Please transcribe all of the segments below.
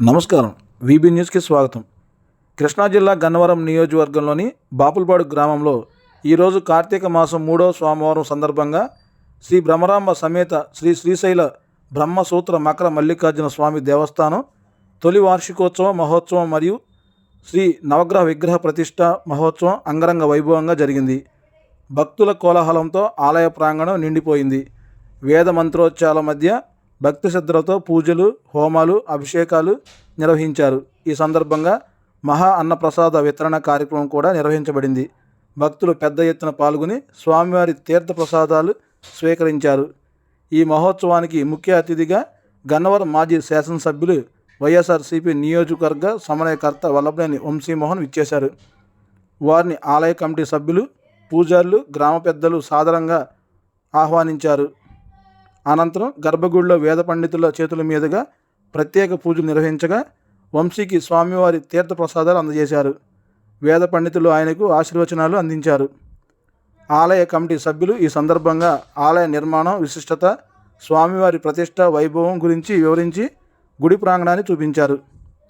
నమస్కారం. వీబీ న్యూస్కి స్వాగతం. కృష్ణా జిల్లా గన్నవరం నియోజకవర్గంలోని బాపులపాడు గ్రామంలో ఈరోజు కార్తీక మాసం మూడో సోమవారం సందర్భంగా శ్రీ బ్రహ్మరాంబ సమేత శ్రీ శ్రీశైల బ్రహ్మసూత్ర మకర మల్లికార్జున స్వామి దేవస్థానం తొలి వార్షికోత్సవ మహోత్సవం మరియు శ్రీ నవగ్రహ విగ్రహ ప్రతిష్ట మహోత్సవం అంగరంగ వైభవంగా జరిగింది. భక్తుల కోలాహలంతో ఆలయ ప్రాంగణం నిండిపోయింది. వేద మంత్రోచ్చాల మధ్య భక్తి శ్రద్ధలతో పూజలు హోమాలు అభిషేకాలు నిర్వహించారు. ఈ సందర్భంగా మహా అన్నప్రసాద వితరణ కార్యక్రమం కూడా నిర్వహించబడింది. భక్తులు పెద్ద ఎత్తున పాల్గొని స్వామివారి తీర్థ ప్రసాదాలు స్వీకరించారు. ఈ మహోత్సవానికి ముఖ్య అతిథిగా గన్నవరం మాజీ శాసనసభ్యులు వైఎస్ఆర్సీపీ నియోజకవర్గ సమన్వయకర్త వల్లభనేని వంశీమోహన్ విచ్చేశారు. వారిని ఆలయ కమిటీ సభ్యులు పూజారులు గ్రామ పెద్దలు సాధారణంగా ఆహ్వానించారు. అనంతరం గర్భగుడిలో వేద పండితుల చేతుల మీదుగా ప్రత్యేక పూజలు నిర్వహించగా వంశీకి స్వామివారి తీర్థ ప్రసాదాలు అందజేశారు. వేద పండితులు ఆయనకు ఆశీర్వచనాలు అందించారు. ఆలయ కమిటీ సభ్యులు ఈ సందర్భంగా ఆలయ నిర్మాణం విశిష్టత స్వామివారి ప్రతిష్ట వైభవం గురించి వివరించి గుడి ప్రాంగణాన్ని చూపించారు.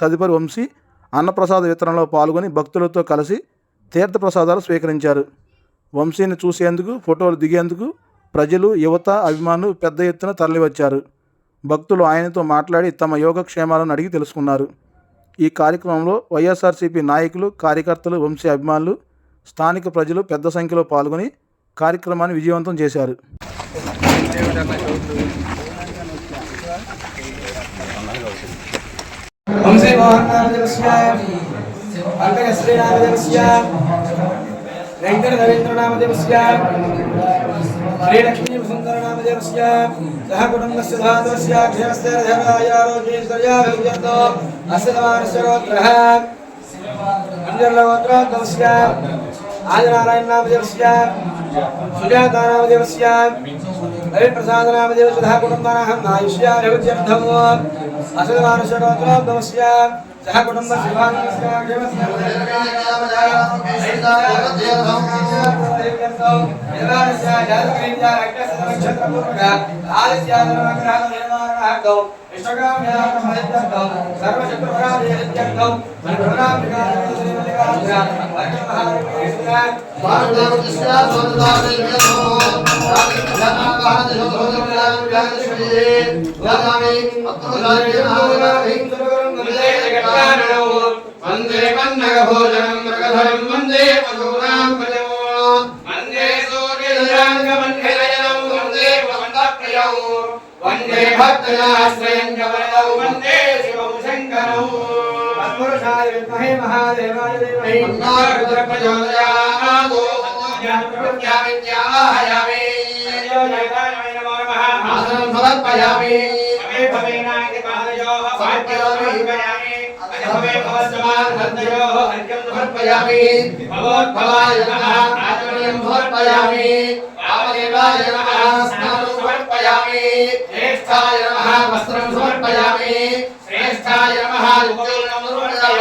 తదుపరి వంశీ అన్నప్రసాద వితరణలో పాల్గొని భక్తులతో కలిసి తీర్థ ప్రసాదాలు స్వీకరించారు. వంశీని చూసేందుకు ఫోటోలు దిగేందుకు ప్రజలు యువత అభిమానులు పెద్ద ఎత్తున తరలివచ్చారు. భక్తులు ఆయనతో మాట్లాడి తమ యోగక్షేమాలను అడిగి తెలుసుకున్నారు. ఈ కార్యక్రమంలో వైఎస్ఆర్సీపీ నాయకులు కార్యకర్తలు వంశీ అభిమానులు స్థానిక ప్రజలు పెద్ద సంఖ్యలో పాల్గొని కార్యక్రమాన్ని విజయవంతం చేశారు. వెంకట రవీంద్ర నామదేవస్య శ్రీలక్ష్మీ వసుంధర నామదేవస్య సహ కుటుంబస్య ధాతస్య క్షేమస్య ధర్మాయ ఆరోగ్యేశ్వర్యాభివృద్ధ్యర్థో అస్య తమానస్య గోత్రః మంజర్లగోత్రోద్భవస్య ఆదినారాయణ నామదేవస్య సుజాతా నామదేవస్య రవిప్రసాద నామదేవస్య సహ కుటుంబానాహం ఆయుష్యాభివృద్ధ్యర్థం అస్య తమానస్య గోత్రోద్భవస్య సహ కుటుంబ శివానస్య వందే మృగధరం వందే వందే వందే వందే భక్తయాశ్రయం గమన సమర్పయామి భగవద్భవాయ నమః ఆచమనీయం సమర్పయామి వామదేవాయ నమః వస్త్రం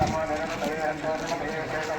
சம்மா நிறுவனம்